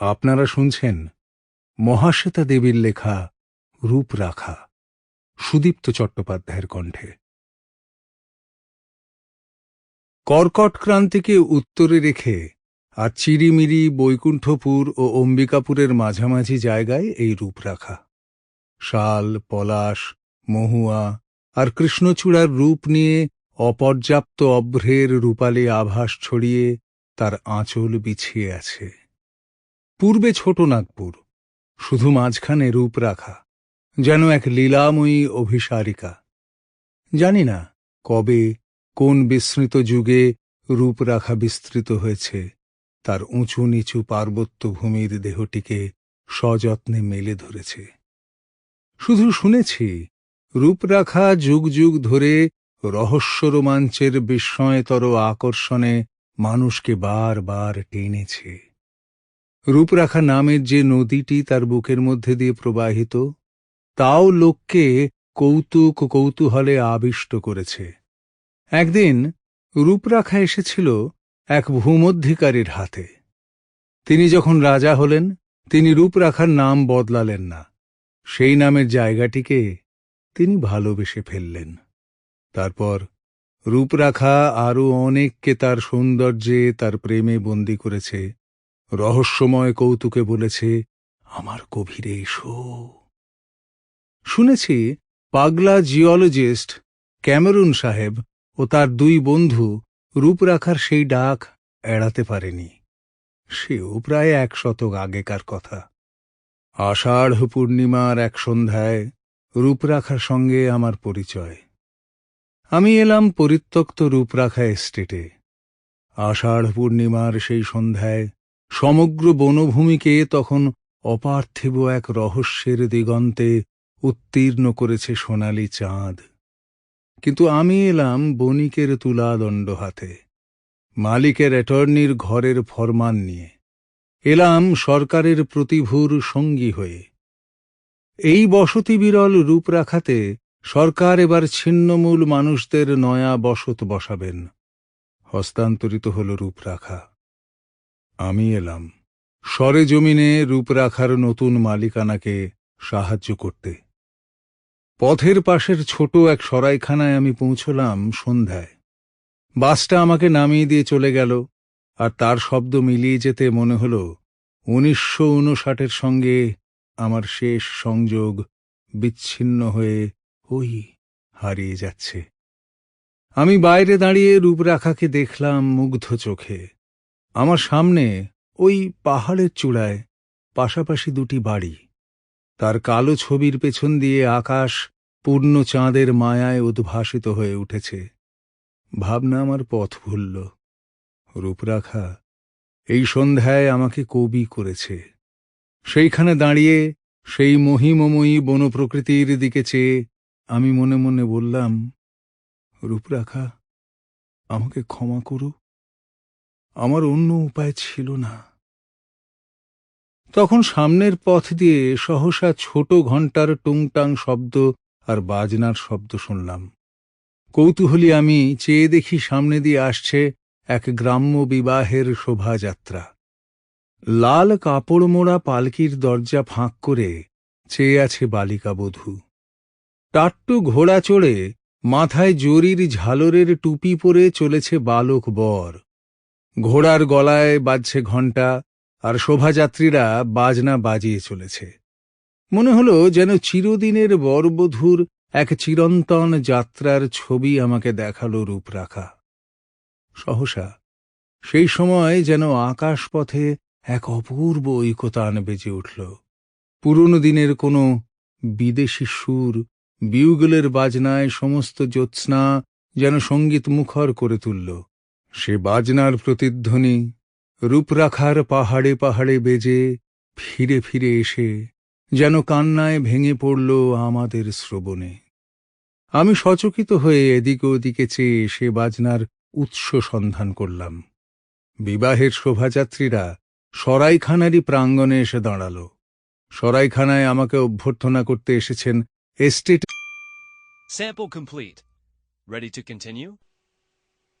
আপনারা শুনছেন মহাশ্বেতা দেবীর লেখা রূপরাখা, সুদীপ্ত চট্টোপাধ্যায়ের কণ্ঠে। কর্কট ক্রান্তিকে উত্তরে রেখে আর চিরিমিরি, বৈকুণ্ঠপুর ও অম্বিকাপুরের মাঝামাঝি জায়গায় এই রূপরাখা। শাল, পলাশ, মহুয়া আর কৃষ্ণচূড়ার রূপ নিয়ে অপর্যাপ্ত অভ্রের রূপালী আভাস ছড়িয়ে তার আঁচল বিছিয়ে আছে। পূর্বে ছোট নাগপুর, শুধু মাঝখানে রূপরাখা, যেন এক লীলাময়ী অভিসারিকা। জানি না কবে, কোন বিস্মৃত যুগে রূপরাখা বিস্তৃত হয়েছে, তার উঁচু নিচু পার্বত্য ভূমির দেহটিকে সযত্নে মেলে ধরেছে। শুধু শুনেছি, রূপরাখা যুগ যুগ ধরে রহস্য রোমাঞ্চের বিস্ময়তর আকর্ষণে মানুষকে বার বার টেনেছে। রূপরাখা নামের যে নদীটি তার বুকের মধ্যে দিয়ে প্রবাহিত, তাও লোককে কৌতুক কৌতূহলে আবিষ্ট করেছে। একদিন রূপরাখা এসেছিল এক ভূমধ্যিকারীর হাতে। তিনি যখন রাজা হলেন, তিনি রূপরাখার নাম বদলালেন না। সেই নামের জায়গাটিকে তিনি ভালোবেসে ফেললেন। তারপর রূপরাখা আরও অনেককে তার সৌন্দর্যে, তার প্রেমে বন্দী করেছে। রহস্যময় কৌতুকে বলেছে, আমার গভীরে এসো। শুনেছি পাগলা জিওলজিস্ট ক্যামেরুন সাহেব ও তার দুই বন্ধু রূপরাখার সেই ডাক এড়াতে পারেনি। সেও প্রায় এক শতক আগেকার কথা। আষাঢ় পূর্ণিমার এক সন্ধ্যায় রূপরাখার সঙ্গে আমার পরিচয়। আমি এলাম পরিত্যক্ত রূপরাখা এস্টেটে। আষাঢ় পূর্ণিমার সেই সন্ধ্যায় সমগ্র বনভূমিকে তখন অপার্থিব এক রহস্যের দিগন্তে উত্তীর্ণ করেছে সোনালি চাঁদ। কিন্তু আমি এলাম বণিকের তুলাদণ্ড হাতে, মালিকের অ্যাটর্নির ঘরের ফরমান নিয়ে। এলাম সরকারের প্রতিভুর সঙ্গী হয়ে। এই বসতি বিরল রূপরাখাতে সরকার এবার ছিন্নমূল মানুষদের নয়া বসত বসাবেন। হস্তান্তরিত হল রূপরাখা। আমি এলাম। সরে জমিনে রূপরাখার নতুন মালিকানাকে সাহায্য করতে। পথের পাশের ছোট এক সরাইখানায় আমি পৌঁছলাম সন্ধ্যায়। বাসটা আমাকে নামিয়ে দিয়ে চলে গেল, আর তার শব্দ মিলিয়ে যেতে মনে হল, উনিশশো উনষাটের সঙ্গে আমার শেষ সংযোগ বিচ্ছিন্ন হয়ে ওই হারিয়ে যাচ্ছে। আমি বাইরে দাঁড়িয়ে রূপরাখাকে দেখলাম মুগ্ধ চোখে। আমার সামনে ওই পাহাড়ের চূড়ায় পাশাপাশি দুটি বাড়ি। তার কালো ছবির পেছন দিয়ে আকাশ পূর্ণ চাঁদের মায়ায় উদ্ভাসিত হয়ে উঠেছে। ভাবনা আমার পথ ভুলল। রূপরাখা এই সন্ধ্যায় আমাকে কবি করেছে। সেইখানে দাঁড়িয়ে সেই মহিমময়ী বনপ্রকৃতির দিকে চেয়ে আমি মনে মনে বললাম, রূপরাখা, আমাকে ক্ষমা করো। আমার অন্য উপায় ছিল না। তখন সামনের পথ দিয়ে সহসা ছোট ঘণ্টার টুংটাং শব্দ আর বাজনার শব্দ শুনলাম। কৌতূহলী আমি চেয়ে দেখি সামনে দিয়ে আসছে এক গ্রাম্য বিবাহের শোভাযাত্রা। লাল কাপড় মোড়া পালকির দরজা ফাঁক করে চেয়ে আছে বালিকা বধূ। টাট্টু ঘোড়া চড়ে মাথায় জরির ঝালরের টুপি পরে চলেছে বালক বর। ঘোড়ার গলায় বাজছে ঘণ্টা, আর শোভাযাত্রীরা বাজনা বাজিয়ে চলেছে। মনে হল যেন চিরদিনের বরবধূর এক চিরন্তন যাত্রার ছবি আমাকে দেখাল রূপরাখা। সহসা, সেই সময় যেন আকাশপথে এক অপূর্ব ঐকতান বেজে উঠল। পুরনো দিনের কোনো বিদেশি সুর, বিউগলের বাজনায় সমস্ত জ্যোৎস্না যেন সংগীত মুখর করে তুলল। সে বাজনার প্রতিধ্বনি রূপরাখার পাহাড়ে পাহাড়ে বেজে ফিরে ফিরে এসে যেন কান্নায় ভেঙে পড়ল আমাদের শ্রবণে আমি সচকিত হয়ে এদিক ওদিকে চেয়ে সে বাজনার উৎস সন্ধান করলাম বিবাহের শোভাযাত্রীরা সরাইখানারই প্রাঙ্গণে এসে দাঁড়াল সরাইখানায় আমাকে অভ্যর্থনা করতে এসেছেন এস্টেট Sample complete. Ready?